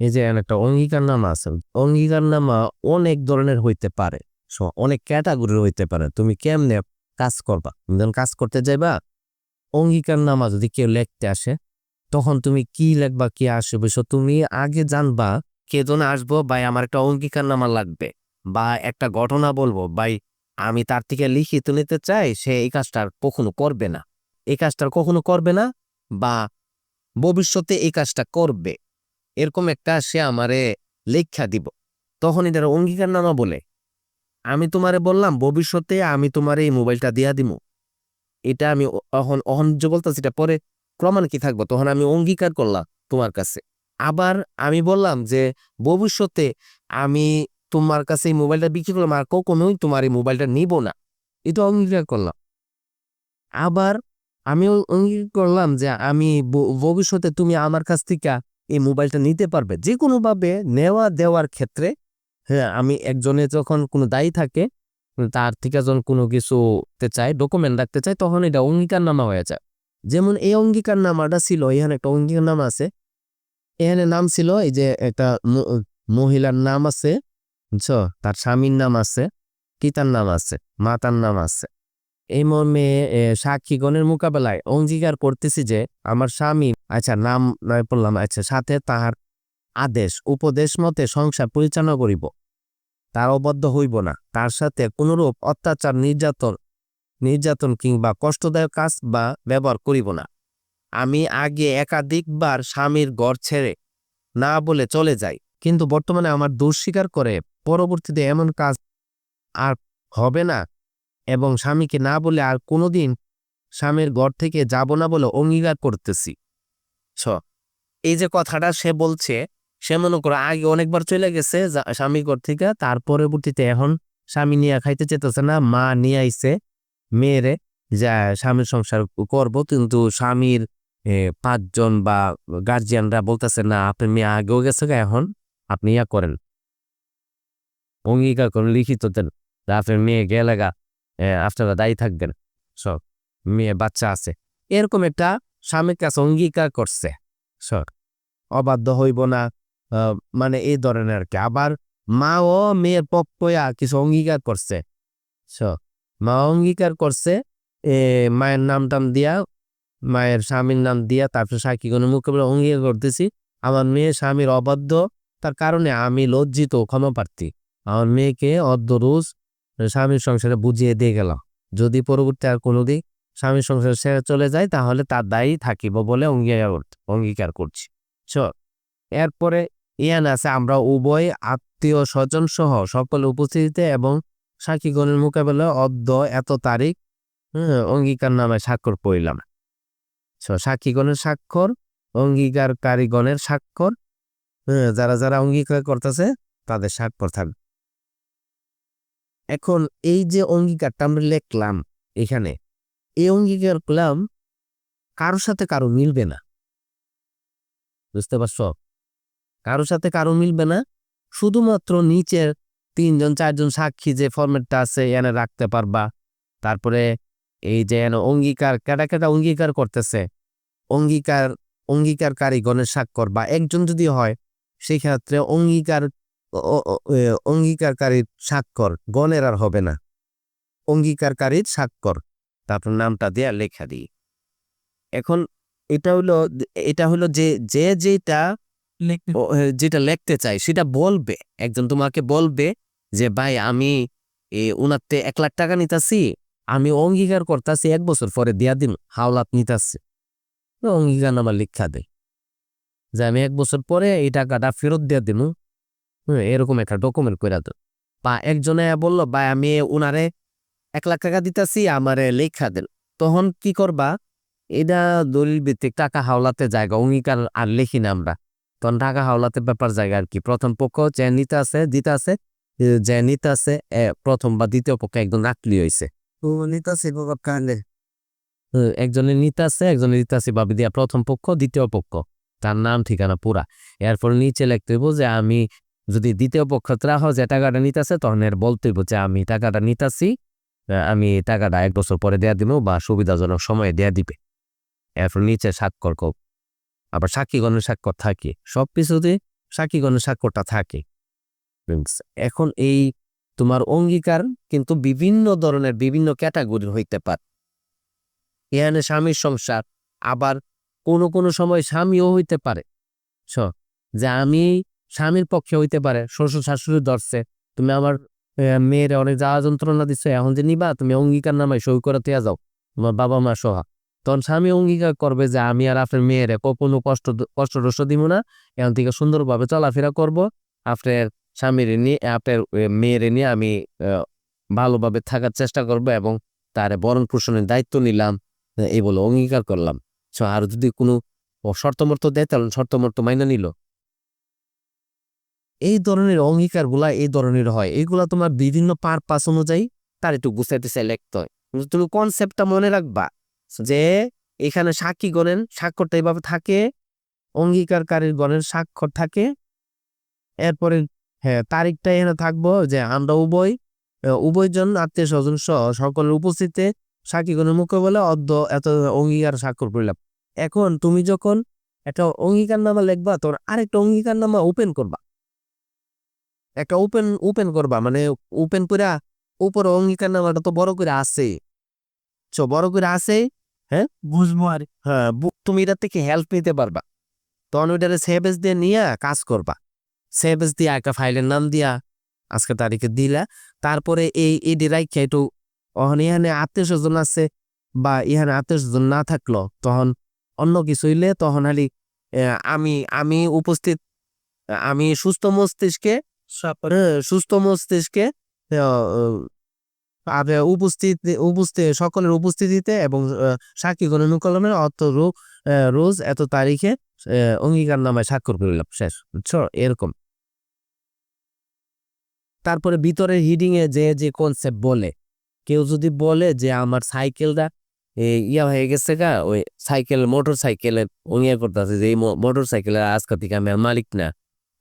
এই যে একটা অঙ্গীকারনামা আছে। অঙ্গীকারনামা অনেক ধরনের হইতে পারে। অনেক ক্যাটাগরির হইতে পারে। তুমি কেমনে কাজ করবা? তুমি যখন কাজ করতে যাইবা অঙ্গীকারনামা যদি কেউ লেখতে আসে, তখন তুমি কি লেখবা, কি আসবে? সো, তুমি আগে জানবা, কে জন আসব, ভাই, আমার একটা অঙ্গীকারনামা লাগবে। বা একটা ঘটনা বলব, ভাই, আমি তার থেকে লিখিত নিতে চাই, সে এই কাজটা কখনো করবে না। এই কাজটা কখনো করবে না, বা ভবিষ্যতে এই কাজটা করবে। এরকম একটা সে আমারে লেখা দিব। তখন এটার অঙ্গীকারনামা বলে, আমি তোমারে বললাম, ভবিষ্যতে আমি তোমার এই মোবাইলটা দিয়া দিব এটা আমি অহন যে বলতেছি, এটা পরে প্রমাণ কি থাকব? তখন আমি অঙ্গীকার করলাম তোমার কাছে। আবার আমি বললাম যে, ভবিষ্যতে আমি তোমার কাছে এই মোবাইলটা বিক্রি করলাম আর কখনোই তোমার এই মোবাইলটা নিব না। এটা অঙ্গীকার করলাম। আবার আমিও অঙ্গীকার করলাম যে, আমি ভবিষ্যতে তুমি আমার কাছ থেকে এই মোবাইলটা নিতে পারবে। যে কোনোভাবে নেওয়া দেওয়ার ক্ষেত্রে হ্যাঁ আমি একজনে যখন কোনো দায়ী থাকে, তার থেকে যখন কোনো কিছু তে চাই ডকুমেন্ট রাখতে চাই তখন এটা অঙ্গীকারনামা হয়ে যায়। যেমন এই অঙ্গীকারনামাটা ছিল, এখানে একটা অঙ্গীকার অঙ্গীকারনামা আছে। এখানে নাম ছিল, এই যে একটা মহিলার নাম আছে, বুঝছ? তার স্বামীর নাম আছে, পিতার নাম আছে, মাতার নাম আছে। এই মর্মে সাক্ষীগণের মোকাবেলায় অঙ্গীকার করতেছি যে, আমার স্বামী আচ্ছা নাম নয় বললাম আচ্ছা সাথে তাহার আদেশ, উপদেশ মতে সংসার পরিচালনা করিব। তার অবদ্ধ হইব না। তার সাথে কোনরূপ অত্যাচার, নির্যাতন নির্যাতন কিংবা কষ্টদায়ক কাজ বা ব্যবহার করিব না। আমি আগে একাধিকবার স্বামীর ঘর ছেড়ে না বলে চলে যাই, কিন্তু বর্তমানে আমার দোষ স্বীকার করে, পরবর্তীতে এমন কাজ আর হবে না। এবং স্বামীকে না বলে আর কোনোদিন স্বামীর ঘর থেকে যাব না বলে অঙ্গীকার করতেছি। ছ এই যে কথাটা সে বলছে সে মনে করো আগে অনেকবার চলে গেছে স্বামীর ঘর থেকে তার পরবর্তীতে এখন স্বামী নিয়ে খাইতে চেতেছে না মা নিয়ে আইছে মেয়েরে যা স্বামীর সংসার করব কিন্তু স্বামীর পাঁচজন বা গার্জিয়ানরা বলতেছে না আপনি মেয়ে আগেও গেছে এখন আপনি ইয়া করেন। অঙ্গীকার করেন লিখিত দেন আপনার মেয়ে গেলে গা এ, আপনারা দায়ী থাকবেন। সব মেয়ে, বাচ্চা আছে। এরকম একটা স্বামীর কাছে অঙ্গীকার করছে। সব অবাধ্য হইব না মানে এই ধরনের আর কি। আবার মা ও মেয়ের পক্ষয়া কিছু অঙ্গীকার করছে। সব মা অঙ্গীকার করছে, এ, মায়ের নাম টাম দিয়া, মায়ের স্বামীর নাম দিয়া, তারপরে তারপর সাক্ষীগণের মোকাবেলা অঙ্গীকার করতেছি। আমার মেয়ে স্বামীর অবাধ্য, তার কারণে আমি লজ্জিত ক্ষমাপ্রার্থী। আমার মেয়েকে অর্ধ রোজ স্বামীর সংসারে বুঝিয়ে দিয়ে গেলাম। যদি পরবর্তী আর কোনোদিন স্বামীর সংসার ছেড়ে চলে যায় তাহলে তার দায়ী থাকিব বলে অঙ্গীকার অঙ্গীকার করছি। চ এরপরে ইয়ান আছে আমরা উভয় আত্মীয় স্বজন সহ সকল উপস্থিতিতে এবং সাক্ষীগণের মোকাবেলায় অদ্য এত তারিখ হ্যাঁ, অঙ্গীকার নামে স্বাক্ষর পড়লাম সাক্ষীগণের স্বাক্ষর অঙ্গীকারকারীগণের স্বাক্ষর হ্যাঁ, যারা যারা অঙ্গীকার করতেছে তাদের স্বাক্ষর থাকবে। এখন এই যে অঙ্গীকারটা আমরা লিখলাম এখানে, এই অঙ্গীকার করলাম কারোর সাথে কারও মিলবে না। বুঝতে পারছ? কারোর সাথে কারও মিলবে না, শুধুমাত্র নিচের তিনজন, চারজন সাক্ষী যে ফরম্যাটটা আছে এনে রাখতে পারবা। তারপরে এই যে অঙ্গীকার কেটা কেটা অঙ্গীকার করতেছে, অঙ্গীকার, অঙ্গীকারকারী গণের স্বাক্ষর বা একজন যদি হয়, সেই ক্ষেত্রে অঙ্গীকার অঙ্গীকারকারীর স্বাক্ষর গণের আর হবে না। অঙ্গীকারকারীর স্বাক্ষর তারপর নামটা দিয়ে লেখা দিই এখন এটা হলো এটা হলো যে যে যেটা যেটা লিখতে চাই সেটা বলবে। একজন তোমাকে বলবে যে ভাই আমি এ, উনাতে এক লাখ টাকা নিতাছি আমি অঙ্গীকার করতেছি এক বছর পরে দিয়া দিন হাওলাত নিতাছি। অঙ্গীকার নামা লিখা দেয় যে আমি এক বছর পরে এই টাকাটা ফেরত দিয়া দিন এরকম একটা ডকুমেন্ট করে দেন। বা একজনে বলল ভাই আমি উনারে এক লাখ টাকা দিতেছি আমারে লেখা দেন। তখন কি করবা? এটা দলিল ভিত্তিক টাকা হাওলাতে জায়গা অঙ্গীকার আর লিখি না আমরা। তখন টাকা হাওলাতে ব্যাপার জায়গা আর কি। প্রথম পক্ষ যে নিতে আছে দিতে আছে যে নিতে আছে প্রথম বা দ্বিতীয় পক্ষে একজন রাখলি হয়েছে একজনের নিতে আছে একজনের নিতে আছে ভাবি দিয়া প্রথম পক্ষ দ্বিতীয় পক্ষ। তার নাম ঠিকানা পুরা। এরপর নিচে লিখতে হইব যে আমি যদি দ্বিতীয় পক্ষ ত্রাহ যে টাকাটা নিতেছে, তখন এর বলতে যে আমি টাকাটা নিতাছি আমি টাকাটা এক বছর পরে দেয়া দিব বা সুবিধাজনক সময়ে দেয়া দিবে। এরপর নিচে স্বাক্ষর কর আবার সাক্ষীগণের স্বাক্ষর থাকে। সব কিছুতে সাক্ষীগণের স্বাক্ষরটা থাকে এখন এই তোমার অঙ্গীকার কিন্তু বিভিন্ন ধরনের, বিভিন্ন ক্যাটাগরি হইতে পারে। এখানে স্বামীর সংসার, আবার কোনো কোনো সময় স্বামীও হইতে পারে। ছ, যে আমি স্বামীর পক্ষে হইতে পারে, শ্বশুর শাশুড়ি ধরছে, তুমি আমার মেয়ের অনেক জ্বালা যন্ত্রণা দিচ্ছ এখন যে নিবা, তুমি অঙ্গীকার নামায় সই করে যাও, তোমার বাবা মা সহ। তখন স্বামী অঙ্গীকার করবে যে, আমি আর আপনার মেয়ের কোনো কষ্ট কষ্ট রস দিব না, এখন থেকে সুন্দরভাবে চলাফেরা করব, আপনার স্বামীর নিয়ে, আপনার মেয়ের নিয়ে আমি ভালোভাবে থাকার চেষ্টা করব এবং তার বরণ পোষণের দায়িত্ব নিলাম। এই বলে অঙ্গীকার করলাম। আর যদি কোনো শর্তমর্ত দেয়, তাহলে শর্তমর্ত মাইনা নিল। এই ধরনের অঙ্গীকারগুলা এই ধরনের হয়। এইগুলা তোমার বিভিন্ন পারপাস অনুযায়ী তার একটু গুছাইতে চাই লিখতে হয় তুমি কনসেপ্টটা মনে রাখবা যে এখানে সাক্ষী গণের স্বাক্ষরটা এইভাবে থাকে, অঙ্গীকারকারীর গণের স্বাক্ষর থাকে, এরপরে হ্যাঁ তারিখটা এখানে থাকব যে আমরা উভয় উভয়জন আত্মীয় স্বজন সহ সকলের উপস্থিতিতে সাক্ষীগণের মুখে বলে অদ্য এত অঙ্গীকার স্বাক্ষর করলাম। এখন তুমি যখন একটা অঙ্গীকার নামা লিখবা তোর আরেকটা অঙ্গীকার নামা ওপেন করবা। একটা ওপেন ওপেন করবা। মানে ওপেন করে উপরে অঙ্গীকার নামাটা তো বড় করে আছে। চ বড় করে আছে হ্যাঁ? বুঝব আর। হ্যাঁ তুমি এটা থেকে হেল্প নিতে পারবা। তখন ওইটারে সেভেজ দিয়ে নিয়ে কাজ করবা। সেভেজ দিয়ে একটা ফাইলের নাম দিয়া আজকে তারিখে দিলা। তারপরে এই এডি রাইখা একটু অহন ইহানে আত্মীয় স্বজন আছে বা ইহানে আত্মীয় স্বজন না থাকল তখন অন্য কিছু হইলে তখন খালি আমি আমি উপস্থিত আমি সুস্থ মস্তিষ্কে সুস্থ মস্তিষ্কে উপস্থিত উপস্থিত সকলের উপস্থিতিতে এবং সাক্ষীগণ অনুকলনের অর্থ রো- আহ, রোজ এত তারিখে অঙ্গীকার নামায় স্বাক্ষর করিলাম। শেষ। বুঝছ এরকম। তারপরে ভিতরে হিডিং এ যে যে কনসেপ্ট বলে কেউ যদি বলে যে আমার সাইকেলটা ইয়া হয়ে গেছে গা ওই সাইকেল মোটর সাইকেলের ইয়ে করতেছে যে এই মোটর সাইকেলের আজকে থেকে আমি মালিক না।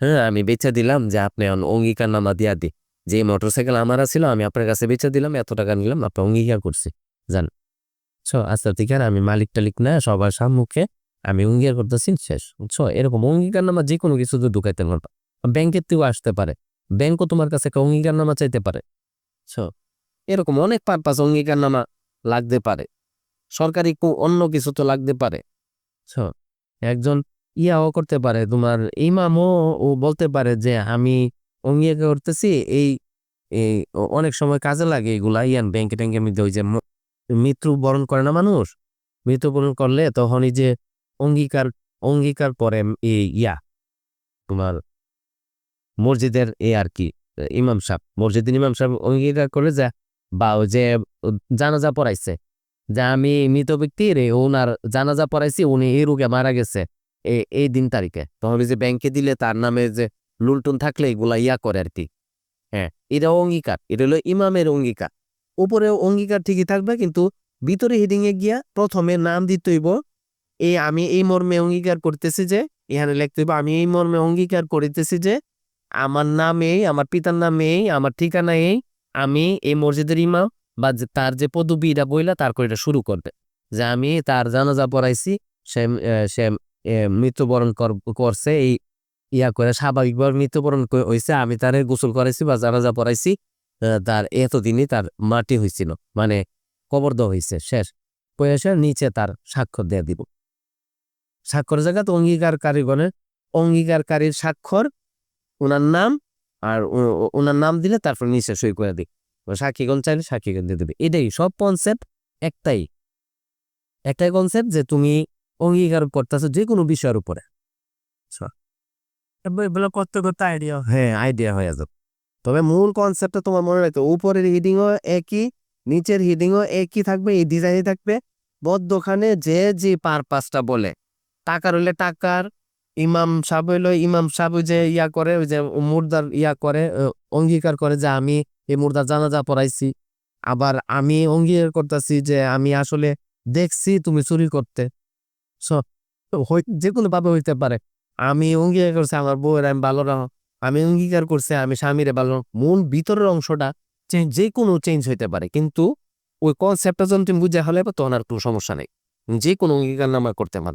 হ্যাঁ আমি বেচে দিলাম যে আপনি অঙ্গীকার নামা দিয়া দি যে মোটর সাইকেল আমার ছিল আমি আপনার কাছে বেচে দিলাম, এত টাকা নিলাম, আপনি অঙ্গীকার করছি। জান। ছো আজকে থেকে আর আমি মালিক টালিক না, সবার সম্মুখে আমি অঙ্গীকার করতেছি, শেষ। বুঝছ এরকম অঙ্গীকার নামা যে কোনো কিছু তো ঢুকাইতে পারবা। ব্যাংকের থেকেও আসতে পারে। ব্যাংকও তোমার কাছে একটা অঙ্গীকার নামা চাইতে পারে। ছো, এরকম অনেক পারপাস অঙ্গীকার নামা লাগতে পারে। সরকারি অন্য কিছু তো লাগতে পারে। একজন ইয়াও করতে পারে। তোমার ইমামও ও বলতে পারে যে, আমি অঙ্গীকার করতেছি, এই অনেক সময় কাজে লাগে এগুলা। ইয়ান, ব্যাংকে ট্যাঙ্কে মধ্যে ওই যে মৃত্যু বরণ করে না মানুষ? মৃত্যুবরণ করলে তখন এই যে অঙ্গীকার অঙ্গীকার পরে এই ইয়া, তোমার মসজিদের এ আর কি, ইমাম সাহেব, মসজিদের ইমাম সাহেব অঙ্গীকার করে যা, বা যে জানাজা পড়াইছে। যে, আমি মৃত ব্যক্তির ওনার জানাজা পড়াইছি, উনি এই রোগে মারা গেছে। এই দিন তারিখে। তখন যে ব্যাংকে দিলে তার নামে যে লুলটুন থাকলে এগুলা ইয়া করে আর কি হ্যাঁ এটা অঙ্গীকার, এটা হলো ইমামের অঙ্গীকার। উপরে অঙ্গীকার ঠিকই থাকবে, কিন্তু ভিতরে হেডিং এ গিয়া প্রথমে নাম দিতে হইব এই আমি এই মর্মে অঙ্গীকার করতেছি যে, এখানে লিখতে হইব, আমি এই মর্মে অঙ্গীকার করিতেছি যে, আমার নাম এই আমার পিতার নাম এই আমার ঠিকানা এই আমি এই মসজিদের ইমাম বা তার যে পদবি এটা বইলা তারপর এটা শুরু করবে। যে আমি তার জানাজা পড়াইছি, সে সে মৃত্যুবরণ কর- করছে, এই ইয়া করে, স্বাভাবিকভাবে মৃত্যুবরণ হয়েছে আমি তারে গোসল করাইছি বা জানাজা পড়াইছি তার এতদিনই তার মাটি হয়েছিল মানে কবর দেওয়া হয়েছে শেষ। পয়সা নিচে তার স্বাক্ষর দিয়ে দিব। স্বাক্ষর জায়গা তো অঙ্গীকারকারীগণের অঙ্গীকারকারীর স্বাক্ষর ওনার নাম আর ওনার নাম দিলে তারপর নিচে সই করে দিই। সাক্ষীগণ চাইলে সাক্ষীগণ দিয়ে দেবে। এটাই সব কনসেপ্ট একটাই। একটাই কনসেপ্ট যে তুমি অঙ্গীকার করতেছো যে কোনো বিষয়ের উপরে। এগুলো করতে করতে আইডিয়া হ্যাঁ। আইডিয়া হয়ে যাবে। তবে মূল কনসেপ্টটা তোমার মনে রাখতে উপরের হিডিংও একই নিচের হিডিংও একই থাকবে এই ডিজাইনই থাকবে। বদ্ধখানে যে যে পারপাসটা বলে টাকার হইলে টাকার ইমাম সাহেব হইল ইমাম সাহেব যে ইয়া করে ওই যে মুর্দার ইয়া করে অঙ্গীকার করে যে আমি এই মুর্দার জানাজা পড়াইছি। আবার আমি অঙ্গীকার করতেছি যে আমি আসলে দেখছি তুমি চুরি করতে। যে কোনো ভাবে হইতে পারে। আমি অঙ্গীকার করছি আমার বউয়ের, আমি ভালো রাখো আমি অঙ্গীকার করছি, আমি স্বামীরে ভালো। মূল ভিতরের অংশটা চেঞ্জ যে কোনো চেঞ্জ হইতে পারে। কিন্তু ওই কনসেপ্টটা যখন তুমি বুঝে হলে তখন আর কোনো সমস্যা নেই। যে কোনো অঙ্গীকার নামা করতে পার।